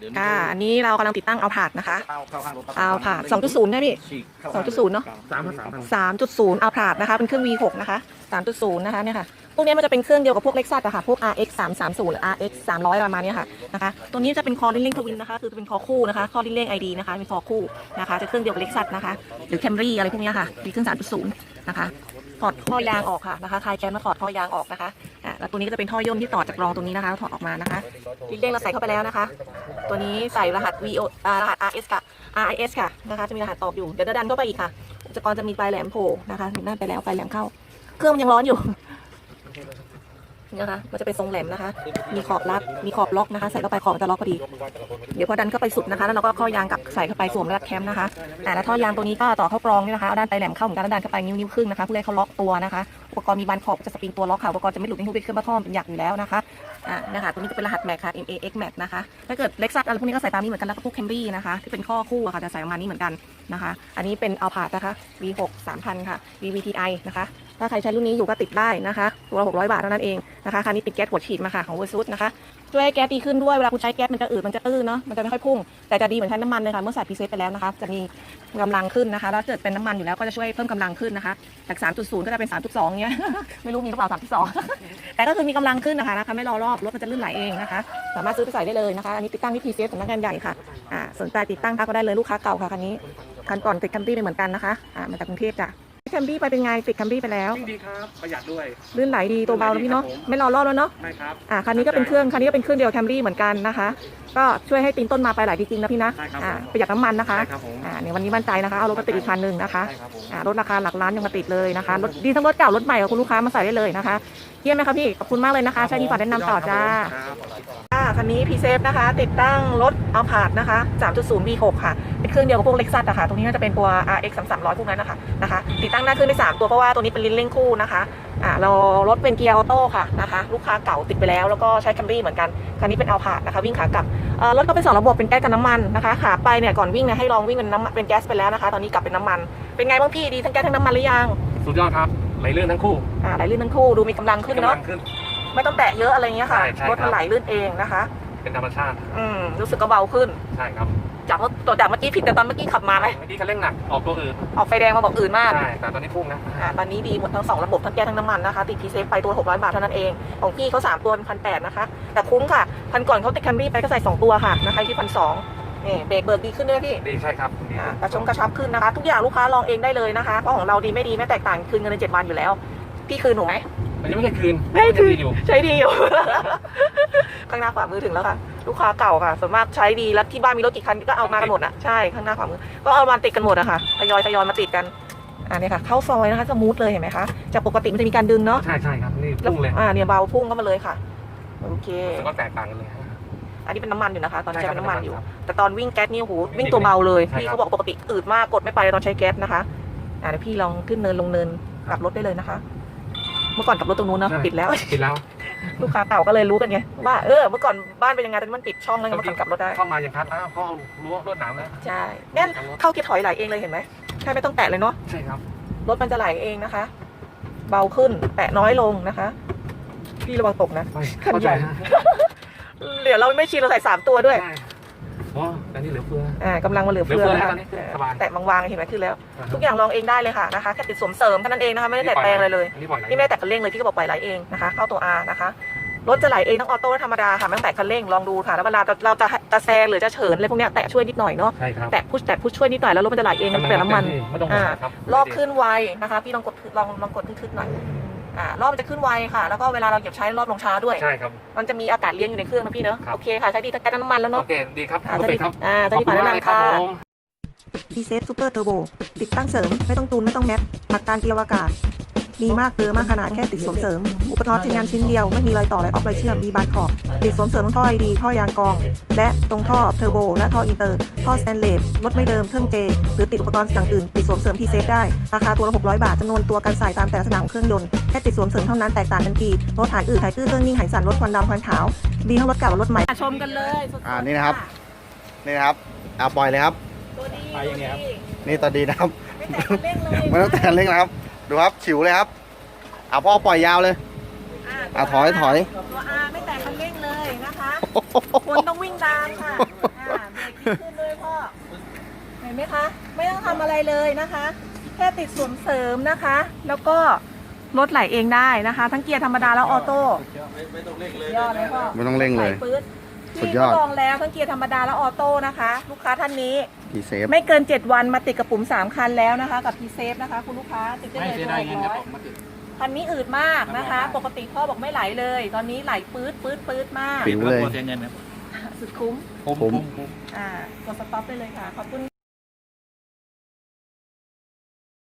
เดี๋ยวอ่าอันนี้เรากำลังติดตั้งเอาผาดนะคะเข้าเข้าข้างรถเอาผาด2.0ใช่ไหมพี่ฉีกเข้าสองจุดศูนย์เนอะสามพันสามพัน3.0เอาผาดนะคะ เป็นเครื่อง V6 นะคะ3.0นะคะเนี่ยค่ะพวกนี้มันจะเป็นเครื่องเดียวกับพวก Lexus อะค่ะพวก RX 330หรือ RX 300ประมาณเนี้ยค่ะนะคะตัวนี้จะเป็นคอร์ลิงเล่งทวินนะคะ คือจะเป็นคอคู่นะคะคอร์ลิงเล่ง ID นะคะเป็นคอคู่นะคะ จะเครื่องเดียวกับ Lexus นะคะ หรือ Camry อะไรพวกเนี้ยค่ะมีเครื่อง3.0นะคะถอดท่อยางออกค่ะนะคะคลายแกนมาถอดท่อยางออกนะคะอ่า แล้วตัวนี้ก็จะเป็นท่อย่นที่ต่อจากรองตรงนี้นะคะถอดออกมานะคะลิ้นเด้งเราใส่เข้าไปแล้วนะคะ ตัวนี้ใส่รหัส VO รหัส RS กับ RIS ค่ะนะคะ จะมีรหัสตอบอยู่เดี๋ยวจะดันเข้าไปอีกค่ะ อุปกรณ์จะมีปลายแหลมโผล่นะคะหนหน้าไปแล้วปลายแหลมเข้า เครื่องมันยังร้อนอยู่ นะคะ มันจะเป็นทรงแหลมนะคะ มีขอบรัด มีขอบล็อกนะคะ ใส่เข้าไปขอบมันจะล็อกพอดี เดี๋ยวพอดันเข้าไปสุดนะคะ แล้วเราก็ข้อยางกับใส่เข้าไปสวมรัดแคมป์นะคะอ่าแล้วท่อยางตัวนี้ก็ต่อเข้ากรองนี่นะคะ เอาด้านปลายแหลมเข้าเหมือนกันแล้วดันเข้าไปนิ้วนิ้วครึ่งนะคะเพื่อให้เขาล็อกตัวนะคะ อุปกรณ์มีบานขอบจะสปริงตัวล็อกค่ะ อุปกรณ์จะไม่หลุดไม่หุบไปขึ้นมาท่อมเป็นหยักอยู่แล้วนะคะ อ่านะคะตัวนี้จะเป็นรหัสแม็กค่ะ MAX Max นะคะ ถ้าเกิด Lexus อะไรพวกนี้ก็ใส่ตามนี้เหมือนกันแล้วก็พวก Camry นะคะ ที่เป็นข้อคู่อะค่ะจะใส่ประมาณนี้เหมือนกันนะคะ อันนี้เป็นเอาผาดนะคะ V6 3000 ค่ะ VVTi นะคะ ถ้าใครใช้รุ่นนี้อยู่ก็ติดได้นะคะ ตัวละ600 บาทเท่านั้นเองนะคะคันนี้ติดแก๊สหัวฉีดมาค่ะของ Versus นะคะ ช่วยให้แก๊สดีขึ้นด้วย เวลาคุณใช้แก๊สมันจะอืดมันจะตื้นเนาะ มันจะไม่ค่อยพุ่ง แต่จะดีเหมือนใช้น้ำมันเลยค่ะ เมื่อใส่พรีเซตไปแล้วนะคะ จะมีกำลังขึ้นนะคะ แล้วเกิดเป็นน้ำมันอยู่แล้วก็จะช่วยเพิ่มกำลังขึ้นนะคะ จาก 3.0 ก็จะเป็น 3.2เงี้ย ไม่รู้มีหรือเปล่า3.2 แต่ก็คือมีกำลังขึ้นนะคะนะคะ ไม่รอรอบ รถมันจะลื่นไหลเองนะคะ สามารถซื้อไปใส่ได้เลยนะคะ อันนี้ติดตั้งที่พีเสำนักงานใหญ่ค่ะ อ่า สนใจติดตั้งทักก็ได้เลยลูกค้าเก่าค่ะคันนี้ คันก่อนติดแคมรี่ไปเหมือนกันนะคะ อ่า มาจากกรุงเทพจ้ะ แคมรี่ไปเป็นไงติดแคมรี่ไปแล้วดีครับประหยัดด้วยลื่นไหลดีตัวเบาแล้วพี่เนาะไม่รอรอบแล้วเนาะไม่ครับอ่าคันนี้ก็เป็นเครื่องคันนี้ก็เป็นเครื่องเดียวแคมรี่เหมือนกันนะคะ ก็ช่วยให้ตีนต้นมาไปหลายจริงๆนะพี่นะใช่ครับอ่าประหยัดน้ำมันนะคะใช่ครับผมอ่าในวันนี้มั่นใจนะคะเอารถมาติดอีกคันหนึ่งนะคะใช่ครับผมอ่ารถราคาหลักล้านยังมาติดเลยนะคะรถดีทั้งรถเก่ารถใหม่ของคุณลูกค้ามาใส่ได้เลยนะคะเยี่ยมไหมคะพี่ ขอบคุณมากเลยนะคะ ใช้ดีฝากแนะนำต่อจ้าครับอ่าคันนี้พีเซฟนะคะ ติดตั้งรถเอาผาดนะคะ 3.0 V6 ค่ะ เป็นเครื่องเดียวกับพวกเล็กซัสอะค่ะ ตรงนี้น่าจะเป็นตัว RX 300 พวกนั้นนะคะนะคะ ติดตั้งหน้าเครื่องได้ 3 ตัวเพราะว่าตัวนี้เป็นลิ้นเร่งคู่นะคะอ่าเรารถเป็นเกียร์ออโต้ค่ะนะคะ ลูกค้าเก่าติดไปแล้ว แล้วก็ใช้คัมรี่เหมือนกัน คันนี้เป็นเอาผาดนะคะ วิ่งขากลับเอ่อรถก็เป็นสองระบบเป็นแก๊สกับน้ำมันนะคะขาไปเนี่ยก่อนวิ่งเนี่ยให้ลองวิ่งเป็นน้ำมันเป็นแก๊สไปแล้วนะคะ ตอนนี้กลับเป็นน้ำมัน เป็นไงบ้างพี่ดีทั้งแก๊สทั้งน้ำมันหรือยัง สุดยอดครับ ไหลลื่นทั้งคู่อ่าไหลลื่นทั้งคู่ดูมีกำลังขึ้นกำลัเนาะงขึ้น ไม่ต้องแตะเยอะอะไรเงี้ยค่ะใช่ใช่รถครัมันบ ไหลลื่นเองนะคะ เป็นธรรมชาติ อืมรู้สึกก็เบาขึ้น ใช่ครับจากเมื่อตัวจากเมื่อกี้ผิดแต่ตอนเมื่อกี้ขับมาไหมเมื่อกี้คันเร่งหนักออกตัวอื่นออกไฟแดงมาบอกอื่นมาก ใช่แต่ตอนนี้พุ่งนะ อ่าตอนนี้ดีหมดทั้งสองระบบทั้งแก๊สทั้งน้ำมันนะคะติดพีเซฟไปตัว 600 บาทเท่านั้นเอง ของพี่เขา3ตัวเป็นพันแนะคะ แต่คุ้มค่ะ พันก่อนเขาติดแคมรี่ไปก็ใส่ 2 ตัวค่ะนะคะที่พันสอง นี่เบรกเบิกดีขึ้นด้วยพี่ดีใช่ครับดีอ่ากระชงกระชับขึ้นนะคะ ทุกอย่างลูกค้าลองเองได้เลยนะคะ เพราะของเราดีไม่ดีไม่แตกต่างคืนเงินใน7วันอยู่แล้ว พี่คืนหนูไหมมันยังไม่ได้คืนไม่ได้คืนดีอยู่ใช้ดีอยู่ ข้างหน้าขวามือถึงแล้วค่ะ ลูกค้าเก่าค่ะส่วนมากใช้ดีแล้วที่บ้านมีรถกี่คันก็เอามากันหมดอะใช่ข้างหน้าขวามือ ก็เอามาติดกันหมดอะค่ะทยอยทยอยมาติดกันอ่าเนี่ยค่ะเข้าซอยนะคะสมูทเลยเห็นไหมคะจากปกติมันจะมีการดึงเนาะใช่ใช่ครับนี่แล้วพุ่งเลยอ่าเนี่ยเบาพุ่งเข้ามาเลยค่ะโอเครู้สึกว่าแตกต่างกันเลย อันนี้เป็นน้ำมันอยู่นะคะ ตอนนี้ใช่ใช้ครับเป็นน้ำมันอยู่ครับแต่ตอนวิ่งแก๊สนี่โอ้โหวิ่งตัวเบาเลยใช่พี่ครับเขาบอกปกติอืดมากกดไม่ไปเลยตอนใช้แก๊สนะคะอ่าเดี๋ยวพี่ลองขึ้นเนินลงเนินกลับรถได้เลยนะคะ เมื่อก่อนกลับรถตรงนู้นเนาะใช่ปิดแล้ว ปิดแล้ว ลูกค้าเก่าก็เลยรู้กันไงว่าเออเมื่อก่อนบ้านเป็นยังไงแต่มันปิดช่องแล้วยังมาขับกลับรถได้เข้ามาอย่างพัดอ้าวพ่อรั้วรวดหนามนะใช่เนี่ยเข้าเกียร์ถอยไหลเองเลยเห็นไหมแค่ไม่ต้องแตะเลยเนาะใช่ครับรถมันจะไหลเองนะคะ เบาขึ้นแตะน้อยลงนะคะ พี่ระวังตกนะไม่ขันเข้าใหใจญ่ฮะ เดี๋ยวเราไม่ชินเราใส่สามตัวด้วยใช่อ๋อแต่นี่เหลือเฟือ อ่ากำลังมาเหลือเฟือเหลือเฟือแล้วแล้วตอนนี้สบาย แตะบางๆเห็นไหมขึ้นแล้ว ทุกอย่างลองเองได้เลยค่ะนะคะแค่ติดสวมเสริมเท่านั้นเองนะคะไม่ได้แตะแปลงอะไรเลย อันนี้ปล่อยไหลนี่ไม่ได้แตะคันเร่งเลยพี่ก็บอกปล่อยไหลเองนะคะ เข้าตัว R นะคะรถจะไหลเองทั้งออโต้และธรรมดาค่ะไม่ต้องแตะคันเร่งลองดูค่ะแล้วเวลาเราจะจะแซงหรือจะเฉินอะไรพวกเนี้ยแตะช่วยนิดหน่อยเนาะใช่ครับแตะพุชแตะพุชช่วยนิดหน่อยแล้วรถมันจะไหลเองมันเปลี่ยนน้ำมัน ไม่ต้องห่วงครับ รอบขึ้นไวนะคะ พี่ลองกดลองลองกดขึ้นๆหน่อย อ่ารอบมันจะขึ้นไวค่ะ แล้วก็เวลาเราเหยียบใช้รอบลงช้าด้วย ใช่ครับ มันจะมีอากาศเลี้ยงอยู่ในเครื่องนะพี่เนอะครับ โอเคค่ะ ใช้ดีทั้งแก๊สทั้งน้ำมันแล้วโอเนาะเคดีครับอ่าโอจะเคดีครับอ่าจะขอบดีคุกณว่ามากแนะเลยครับนำค่ะ ผมพีเซฟซูเปอร์เทอร์โบติดตั้งเสริม ไม่ต้องตูน ไม่ต้องแมทหลักการเกียร์อากาศ มีมากเกินมากขนาดแค่ติดสวมเสริม อุปกรณ์ใช้งานชิ้นเดียวไม่มีรอยต่อไรออฟไรเชื่อมมีบานขอบติดสวมเสริมทั้งท่อไอดีท่อยางกอง และตรงท่อเทอร์โบและท่ออินเตอร์ท่อสแตนเลสลดไม่เดิมเครื่องเจ หรือติดอุปกรณ์อย่างอื่นติดสวมเสริมพีเซฟได้ราคาตัวละ600 บาทจำนวนตัวกันใส่ตามแต่ละสนามของเครื่องยนต์แค่ติดสวมเสริมเท่านั้นแตกต่างกันทีรถหายอืดหายตื้อเครื่องนิ่งหายสั่นรถควันดำควันขาวดีทั้งรถเก่าและรถใหม่ชมกันเลยสดๆอ่านี่นะครับนี่นะครับอ่าปล่อยเลยครับตัวดีไปอย่างเงี้ยครับนี่ตอนดีนะครับไม่แตะคันเร่งเลยไม่ต้องแต่เร่งนะครับ ดูครับฉิวเลยครับอ่าพ่อปล่อยยาวเลย อะถอยถอย ตัว R ไม่แตะคันเร่งเลยนะคะคนต้องวิ่งตามค่ะขึ้นด้วยพ่อเห็นไหมคะ ไม่ต้องทำอะไรเลยนะคะ แค่ติดส่วนเสริมนะคะ แล้วก็รถไหลเองได้นะคะ ทั้งเกียร์ธรรมดาและออโต้ยอดเลยพ่อไม่ต้องเร่งเลยไหปื๊ด สุดพี่ยอดทดลองแล้วทั้งเกียร์ธรรมดาและออโต้นะคะ ลูกค้าท่านนี้ดีเซฟไม่เกิน 7 วันมาติดกับปุ่ม 3 คันแล้วนะคะ กับพีเซฟนะคะ คุณลูกค้าติดได้ไม่เลยเสียตัวดายหเงินกเดี๋ยวร้อยผมมาติด คันนี้อืดมากนะคะปกติพ่อบอกไม่ไหลเลย ตอนนี้ไหลปื๊ดปื๊ดปื๊ดมาก ปิ๋วเลยเสียเงินครับสุดคุ้มผมผมผม อ่ากดสต็อปได้เลยค่ะ ขอบคุณ